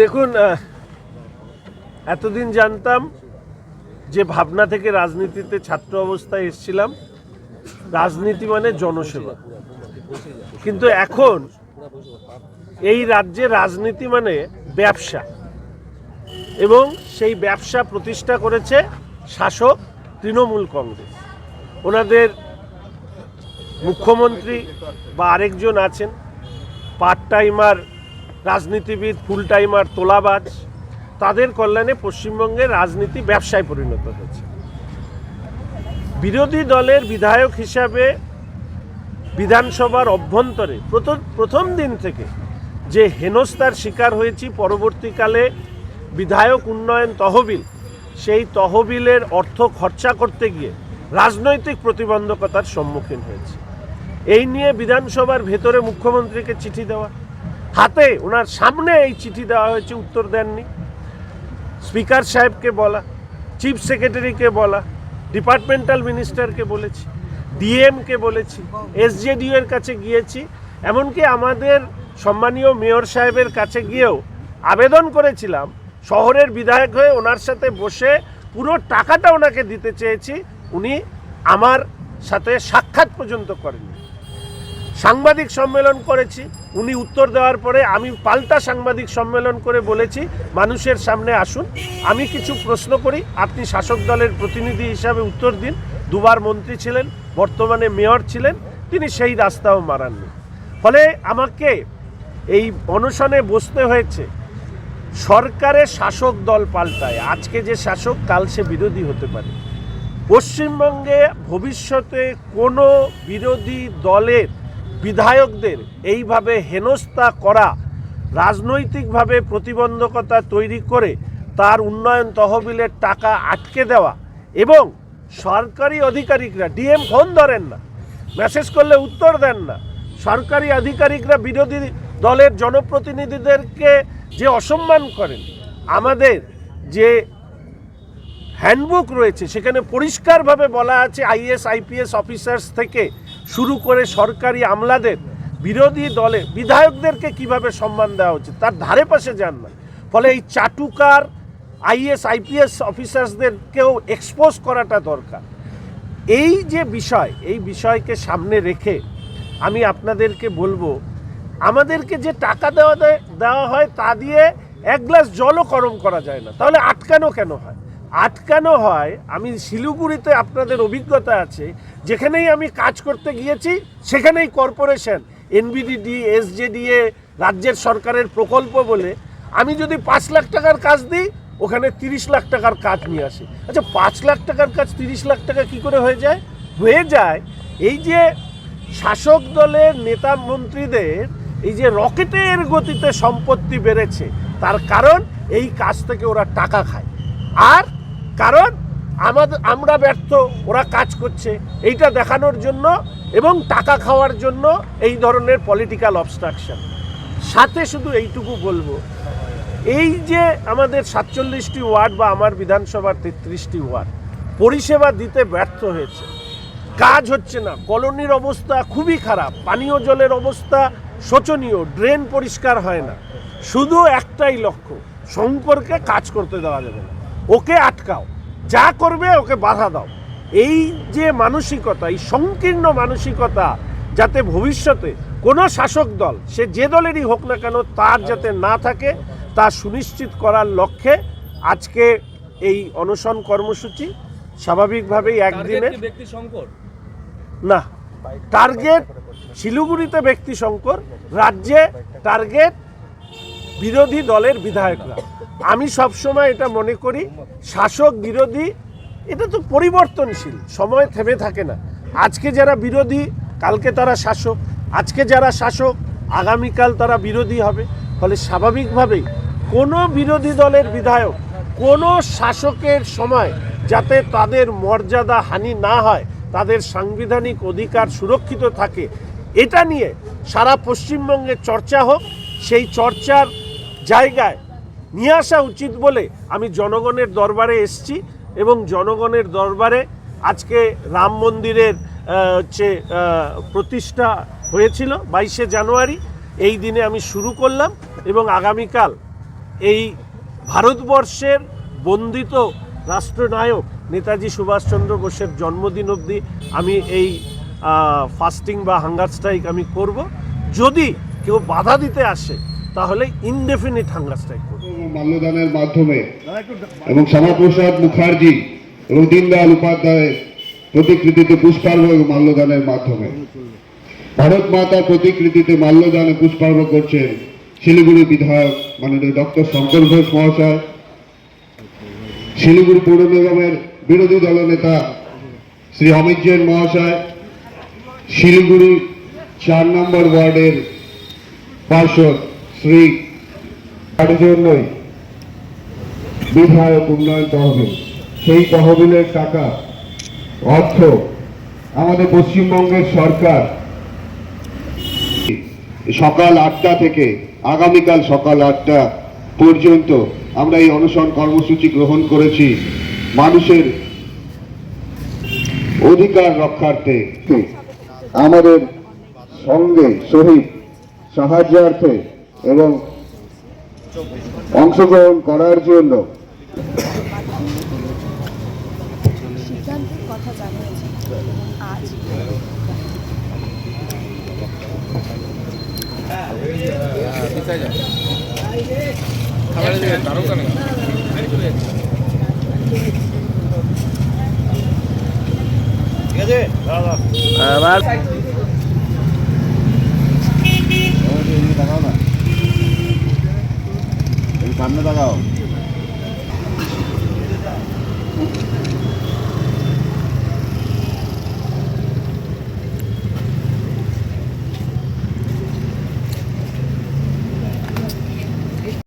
দেখুন এতদিন জানতাম যে ভাবনা থেকে রাজনীতিতে ছাত্র অবস্থায় এসেছিলাম। রাজনীতি মানে জনসেবা। কিন্তু এখন এই রাজ্যে রাজনীতি মানে ব্যবসা। এবং সেই ব্যবসা প্রতিষ্ঠা করেছে শাসক তৃণমূল কংগ্রেস। ওনাদের মুখ্যমন্ত্রী বা আরেকজন আছেন পার্ট টাইমার রাজনীতিবিদ ফুল টাইমার তোলাবাজ, তাদের কল্যাণে পশ্চিমবঙ্গের রাজনীতি ব্যবসায় পরিণত হয়েছে। বিরোধী দলের বিধায়ক হিসাবে বিধানসভার অভ্যন্তরে প্রথম প্রথম দিন থেকে যে হেনস্থার শিকার হয়েছি, পরবর্তীকালে বিধায়ক উন্নয়ন তহবিল, সেই তহবিলের অর্থ খরচা করতে গিয়ে রাজনৈতিক প্রতিবন্ধকতার সম্মুখীন হয়েছে। এই নিয়ে বিধানসভার ভেতরে মুখ্যমন্ত্রীকে চিঠি দেওয়া হাতে, ওনার সামনে এই চিঠি দেওয়া হয়েছে, উত্তর দেননি। স্পিকার সাহেবকে বলা, চিফ সেক্রেটারিকে বলা, ডিপার্টমেন্টাল মিনিস্টারকে বলেছি, ডিএমকে বলেছি এসজেডিও এর কাছে গিয়েছি, এমনকি আমাদের সম্মানীয় মেয়র সাহেবের কাছে গিয়েও আবেদন করেছিলাম, শহরের বিধায়ক হয়ে ওনার সাথে বসে পুরো টাকাটা ওনাকে দিতে চেয়েছি, উনি আমার সাথে সাক্ষাৎ পর্যন্ত করেননি। সাংবাদিক সম্মেলন করেছি, উনি উত্তর দেওয়ার পরে আমি পাল্টা সাংবাদিক সম্মেলন করে বলেছি, মানুষের সামনে আসুন। আমি কিছু প্রশ্ন করি, আপনি শাসক দলের প্রতিনিধি হিসাবে উত্তর দিন। দুবার মন্ত্রী ছিলেন, বর্তমানে মেয়র ছিলেন, তিনি সেই রাস্তাও মারাননি। ফলে আমাকে এই অনশনে বসতে হয়েছে, সরকারের শাসক দল পাল্টায়। আজকে যে শাসক, কাল সে বিরোধী হতে পারে। পশ্চিমবঙ্গে ভবিষ্যতে কোনো বিরোধী দলের বিধায়কদের এইভাবে হেনস্থা করা, রাজনৈতিকভাবে প্রতিবন্ধকতা তৈরি করে তার উন্নয়ন তহবিলের টাকা আটকে দেওয়া এবং সরকারি আধিকারিকরা, ডিএম ফোন ধরেন না, মেসেজ করলে উত্তর দেন না, সরকারি আধিকারিকরা বিরোধী দলের জনপ্রতিনিধিদেরকে যে অসম্মান করেন, আমাদের যে হ্যান্ডবুক রয়েছে সেখানে পরিষ্কারভাবে বলা আছে আইএস, আইপিএস অফিসার্স থেকে শুরু করে সরকারি আমলাদের, বিরোধী দলে বিধায়কদেরকে কীভাবে সম্মান দেওয়া উচিত? তার ধারে পাশে যান না। ফলে এই চাটুকার আইএস, আইপিএস অফিসার্সদেরকেও এক্সপোজ করাটা দরকার। এই যে বিষয়, এই বিষয়কে সামনে রেখে আমি আপনাদেরকে বলব, আমাদেরকে যে টাকা দেওয়া দেওয়া হয় তা দিয়ে এক গ্লাস জলও গরম করা যায় না। তাহলে আটকানো কেন হয়? আটকানো হয়, আমি শিলিগুড়িতে আপনাদের অভিজ্ঞতা আছে যেখানেই আমি কাজ করতে গিয়েছি, সেখানেই কর্পোরেশন, এনবিডিডি, এসজেডিএ, রাজ্যের সরকারের প্রকল্প বলে আমি যদি পাঁচ লাখ টাকার কাজ দিই, ওখানে তিরিশ লাখ টাকার কাজ নিয়ে আসি। আচ্ছা পাঁচ লাখ টাকার কাজ তিরিশ লাখ টাকা কি করে হয়ে যায়? হয়ে যায় এই যে শাসক দলের নেতা মন্ত্রীদের এই যে রকেটের গতিতে সম্পত্তি বেড়েছে, তার কারণ এই কাজ থেকে ওরা টাকা খায়। আর কারণ আমাদের, আমরা ব্যর্থ, ওরা কাজ করছে। এইটা দেখানোর জন্য এবং টাকা খাওয়ার জন্য এই ধরনের পলিটিক্যাল অবস্ট্রাকশন সাথে শুধু এইটুকু বলব, এই যে আমাদের সাতচল্লিশটি ওয়ার্ড বা আমার বিধানসভার তেত্রিশটি ওয়ার্ড, পরিষেবা দিতে ব্যর্থ হয়েছে। কাজ হচ্ছে না, কলোনির অবস্থা খুবই খারাপ, পানীয় জলের অবস্থা শোচনীয়, ড্রেন পরিষ্কার হয় না। শুধু একটাই লক্ষ্য শঙ্করকে কাজ করতে দেওয়া যাবে না। ওকে আটকাও। যা করবে ওকে বাধা দাও। এই যে মানসিকতা এই সংকীর্ণ মানসিকতা যাতে ভবিষ্যতে কোনো শাসক দল সে যে দলেরই হোক না কেন তার যাতে না থাকে তা সুনিশ্চিত করার লক্ষ্যে আজকে এই অনশন কর্মসূচি স্বাভাবিকভাবেই সংকট? না টার্গেট শিলিগুড়িতে ব্যক্তি সংকর রাজ্যে টার্গেট বিরোধী দলের বিধায়করা। আমি সবসময় এটা মনে করি, শাসক বিরোধী, এটা তো পরিবর্তনশীল, সময় থেমে থাকে না। আজকে যারা বিরোধী, কালকে তারা শাসক, আজকে যারা শাসক, আগামীকাল তারা বিরোধী হবে। ফলে স্বাভাবিকভাবেই কোনো বিরোধী দলের বিধায়ক, কোনো শাসকের সময় যাতে তাদের মর্যাদা হানি না হয়, তাদের সাংবিধানিক অধিকার সুরক্ষিত থাকে, এটা নিয়ে সারা পশ্চিমবঙ্গে চর্চা হোক। সেই চর্চার জায়গায় নিয়ে আসা উচিত বলে আমি জনগণের দরবারে এসছি এবং জনগণের দরবারে আজকে রাম মন্দিরের হচ্ছে প্রতিষ্ঠা হয়েছিল বাইশে জানুয়ারি। এই দিনে আমি শুরু করলাম এবং আগামীকাল এই ভারতবর্ষের বন্দিত রাষ্ট্রনায়ক নেতাজি সুভাষচন্দ্র বোসের জন্মদিন অবধি আমি এই ফাস্টিং বা হাঙ্গার স্ট্রাইক আমি করব। যদি কেউ বাধা দিতে আসে, তাহলে ইনডেফিনিট হাঙ্গার স্ট্রাইক করব। মাল্যদানের মাধ্যমে। এবং শ্যামাপ্রসাদ মুখার্জি এবং দীনদয়াল উপাধ্যায়ের প্রতিকৃতিতে পুষ্পার্ঘ এবং মাল্যদানের মাধ্যমে। ভারত মাতার প্রতিকৃতিতে মাল্যদানে পুষ্পার্ঘ করছেন শিলিগুড়ি বিধায়ক মাননীয় ডক্টর শঙ্কর ঘোষ মহাশয়। শিলিগুড়ি পৌর নিগমের বিরোধী দলনেতা শ্রী অমিত জৈন মহাশয়। শিলিগুড়ি চার নম্বর ওয়ার্ডের পার্ষদ শ্রী জন্যই বিধায়ক উন্নয়ন তহবিল। সেই তহবিলের টাকা, অর্থ আমাদের পশ্চিমবঙ্গের সরকার সকাল আটটা থেকে আগামীকাল সকাল আটটা পর্যন্ত আমরা এই অনশন কর্মসূচি গ্রহণ করেছি। মানুষের অধিকার রক্ষার্থে আমাদের সঙ্গে শহীদ সাহায্যার্থে এবং অংশগ্রহণ করার জন্য সিদ্ধান্তের কথা জানিয়েছে আজ। এবার সামনে তাকাও।